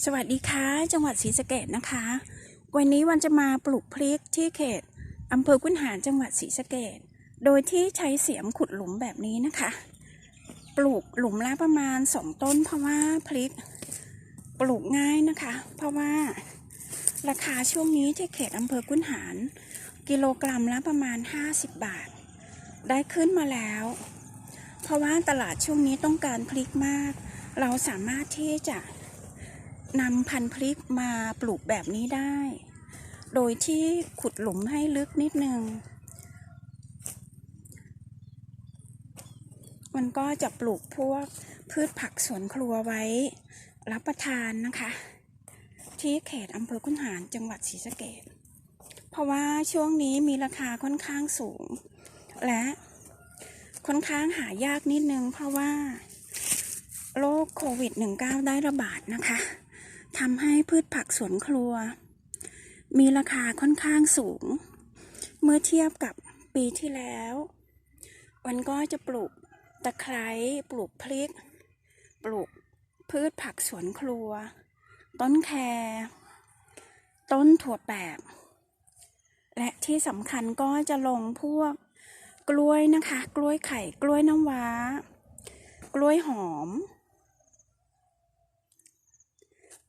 สวัสดีค่ะ จังหวัดศรีสะเกดนะคะ วันนี้วันจะมาปลูกพริกที่เขตอำเภอกุนหารจังหวัดศรีสะเกดโดยที่ใช้เสียมขุดหลุมแบบนี้นะคะ ปลูกหลุมละประมาณสองต้น เพราะว่าพริก ปลูกง่ายนะคะ เพราะว่า ราคาช่วงนี้ที่เขตอำเภอกุนหาร กิโลกรัมละประมาณ 50 บาท ได้ขึ้นมาแล้ว เพราะว่าตลาดช่วงนี้ต้องการพริกมาก เราสามารถที่จะ นำพันธุ์พริกมาปลูกแบบนี้ได้ โดยที่ขุดหลุมให้ลึกนิดนึง มันก็จะปลูกพวกพืชผักสวนครัวไว้ รับประทานนะคะ ที่เขตอำเภอคุนหารจังหวัดศรีสะเกดเพราะว่าช่วงนี้มีราคาค่อนข้างสูง และค่อนข้างหายากนิดนึงเพราะว่าโรคโควิด -19 ได้ระบาดนะคะ ทำให้พืชผักสวนครัว มีราคาค่อนข้างสูง เมื่อเทียบกับปีที่แล้ว วันก็จะปลูกตะไคร้ปลูกพริก ปลูกพืชผักสวนครัว ต้นแครต้นถั่วแปบ และที่สำคัญก็จะลงพวกกล้วยนะคะ กล้วยไข่ กล้วยน้ำว้า กล้วยหอม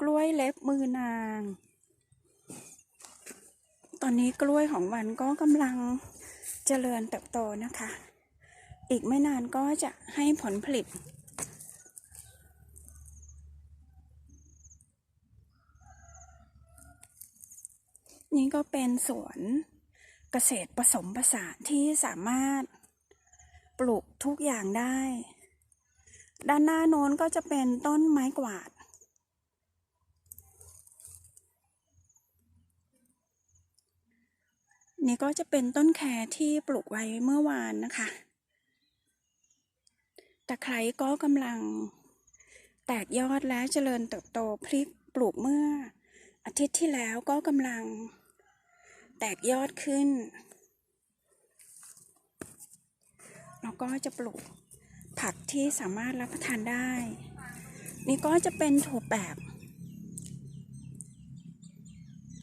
กล้วยเล็บมือนาง ตอนนี้กล้วยของวันก็กำลังเจริญเติบโตนะคะ อีกไม่นานก็จะให้ผลผลิตนี่ก็เป็นสวนเกษตรผสมผสานที่สามารถปลูกทุกอย่างได้ ด้านหน้าโน้นก็จะเป็นต้นไม้กวาด นี่ก็จะเป็นต้นแครที่ปลูกไว้เมื่อวานนะคะตะไคร้ก็กำลังแตกยอดและเจริญเติบโตพริกปลูกเมื่อ อาทิตย์ที่แล้วก็กำลัง แตกยอดขึ้น แล้วก็จะปลูกผักที่สามารถรับประทานได้ นี่ก็จะเป็นถั่วแปบ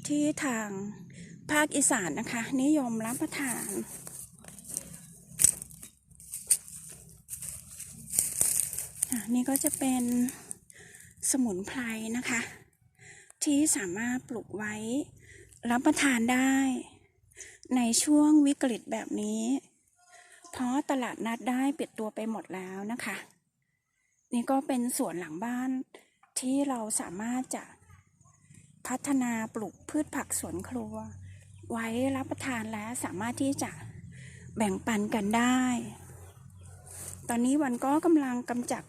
ที่ทาง ภาคอีสานนะคะ นิยมรับประทานนี่ก็จะเป็นสมุนไพรนะคะ ที่สามารถปลูกไว้รับประทานได้ ในช่วงวิกฤตแบบนี้ เพราะตลาดนัดได้ปิดตัวไปหมดแล้วนะคะ นี่ก็เป็นสวนหลังบ้านที่เราสามารถจะพัฒนาปลูกพืชผักสวนครัว ไว้รับประทานและสามารถที่จะแบ่งปันกันได้ ตอนนี้วันก็กำลังกำจัด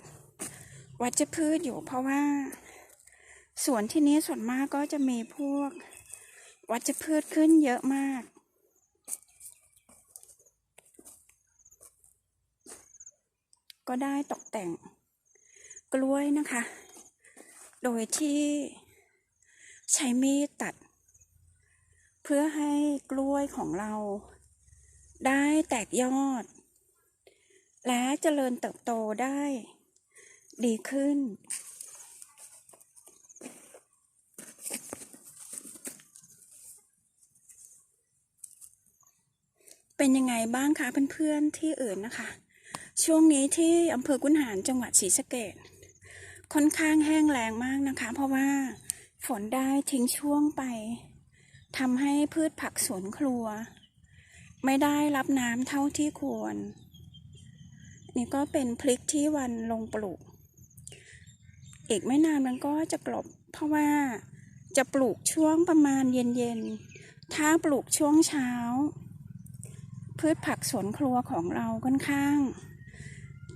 วัชพืชอยู่เพราะว่าสวนที่นี้ส่วนมากก็จะมีพวกวัชพืชขึ้นเยอะมาก ก็ได้ตกแต่งกล้วยนะคะ โดยที่ใช้มีดตัด เพื่อให้กล้วยของเรา ได้แตกยอด และเจริญเติบโตได้ ดีขึ้น เป็นยังไงบ้างคะเพื่อนๆที่อื่นนะคะ ช่วงนี้ที่อำเภอกุนหารจังหวัดศรีสะเกดค่อนข้างแห้งแล้งมากนะคะ เพราะว่าฝนได้ทิ้งช่วงไป ทำให้พืชผักสวนครัว ไม่ได้รับน้ำเท่าที่ควร นี่ก็เป็นพริกที่วันลงปลูก อีกไม่นานมันก็จะกลบ เพราะว่าจะปลูกช่วงประมาณเย็นๆ ถ้าปลูกช่วงเช้า พืชผักสวนครัวของเราค่อนข้าง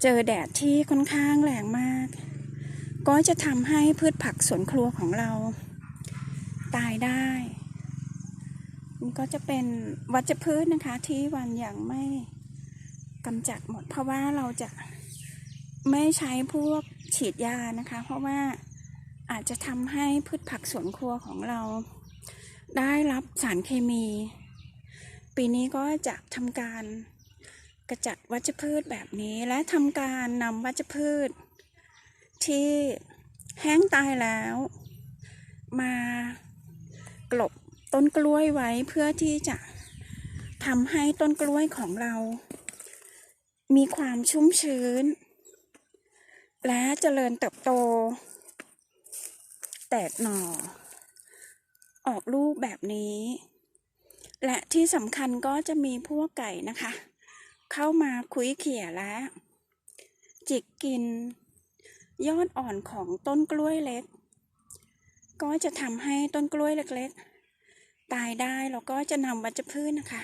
เจอแดดที่ค่อนข้างแรงมาก ก็จะทำให้พืชผักสวนครัวของเรา ตายได้ นี่ก็จะเป็นวัชพืชนะคะ ที่วันยังไม่กำจัดหมด เพราะว่าเราจะไม่ใช้พวกฉีดยานะคะ เพราะว่าอาจจะทำให้พืชผักสวนครัวของเรา ได้รับสารเคมี ปีนี้ก็จะทำการกระจัดวัชพืชแบบนี้และทำการนำวัชพืช ที่แห้งตายแล้ว มากลบ ต้นกล้วยไว้เพื่อที่จะทำให้ต้นกล้วยของเรา มีความชุ่มชื้น และเจริญเติบโต แตกหน่อ ออกลูกแบบนี้ และที่สำคัญก็จะมีพวกไก่นะคะ เข้ามาคุยเขี่ยและจิกกิน ยอดอ่อนของต้นกล้วยเล็ก ก็จะทำให้ต้นกล้วยเล็กๆ ตายได้แล้วก็จะนำวัชพืชนะคะ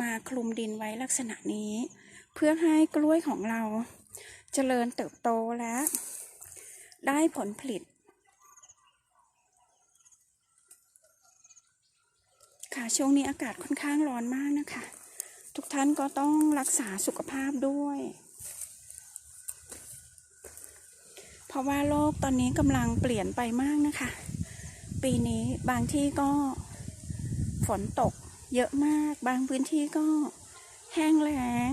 มาคลุมดินไว้ลักษณะนี้ เพื่อให้กล้วยของเราจเจริญเติบโตและ ได้ผลผลิต ค่ะช่วงนี้อากาศค่อนข้างร้อนมากนะคะ ทุกท่านก็ต้องรักษาสุขภาพด้วย เพราะว่าโลกตอนนี้กำลังเปลี่ยนไปมากนะคะ ปีนี้บางที่ก็ ฝนตกเยอะมาก บางพื้นที่ก็แห้งแล้ง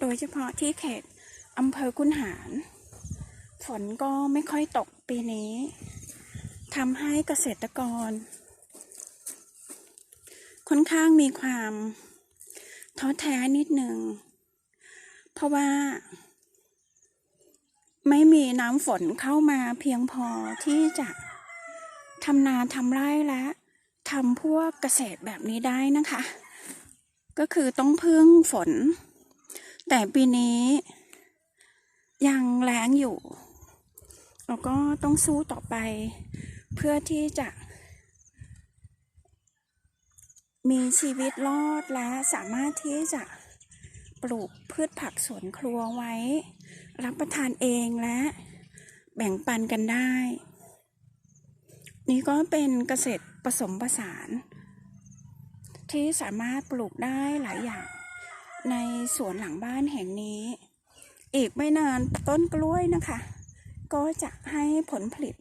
โดยเฉพาะที่เขตอำเภอคุนหาร ฝนก็ไม่ค่อยตกปีนี้ทำให้เกษตรกร ค่อนข้างมีความท้อแท้นิดหนึ่ง เพราะว่า ไม่มีน้ำฝนเข้ามาเพียงพอที่จะทำนาทำไร่และทำพวกเกษตรแบบนี้ได้นะคะ ก็คือต้องพึ่งฝน แต่ปีนี้ยังแรงอยู่เราก็ต้องสู้ต่อไป เพื่อที่จะ มีชีวิตรอดและสามารถที่จะปลูกพืชผักสวนครัวไว้ รับประทานเองและแบ่งปันกันได้ นี่ก็เป็นเกษตรผสมผสาน ที่สามารถปลูกได้หลายอย่าง ในสวนหลังบ้านแห่งนี้ อีกไม่นานต้นกล้วยนะคะ ก็จะให้ผลผลิต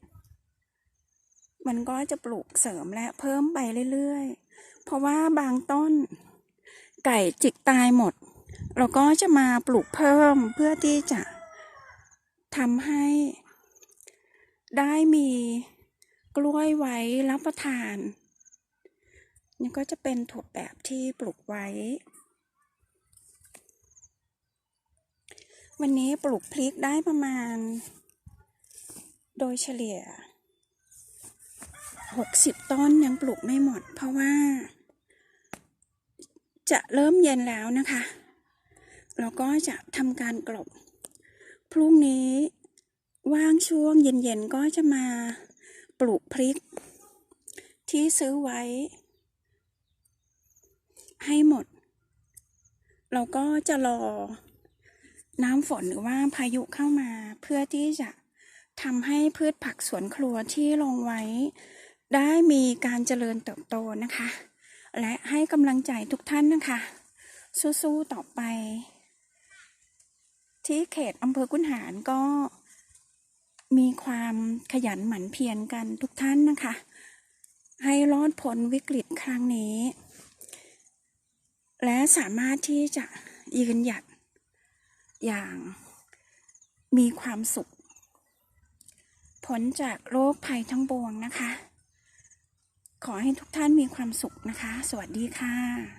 มันก็จะปลูกเสริมและเพิ่มไปเรื่อยๆ เพราะว่าบางต้นไก่จิกตายหมด เราก็จะมาปลูกเพิ่มเพื่อที่จะ ทำให้ ได้มีกล้วยไว้รับประทาน นี่ก็จะเป็นถั่วแบบที่ปลูกไว้ วันนี้ปลูกพริกได้ประมาณ โดยเฉลี่ยหกสิบต้นยังปลูกไม่หมด เพราะว่า จะเริ่มเย็นแล้วนะคะเราก็จะทำการกลบ พรุ่งนี้ว่างช่วงเย็นๆก็จะมาปลูกพริก ที่ซื้อไว้ ให้หมด เราก็จะรอน้ำฝนหรือว่าพายุเข้ามา เพื่อที่จะทำให้พืชผักสวนครัวที่ลงไว้ ได้มีการเจริญเติบโตนะคะ และให้กำลังใจทุกท่านนะคะ สู้ๆต่อไป ที่เขตอำเภอกุนหารก็มีความขยันหมั่นเพียรกันทุกท่านนะคะ ให้รอดพ้นวิกฤตครั้งนี้ และสามารถที่จะยืนหยัดอย่างมีความสุขพ้นจากโรคภัยทั้งปวงนะคะ ขอให้ทุกท่านมีความสุขนะคะ สวัสดีค่ะ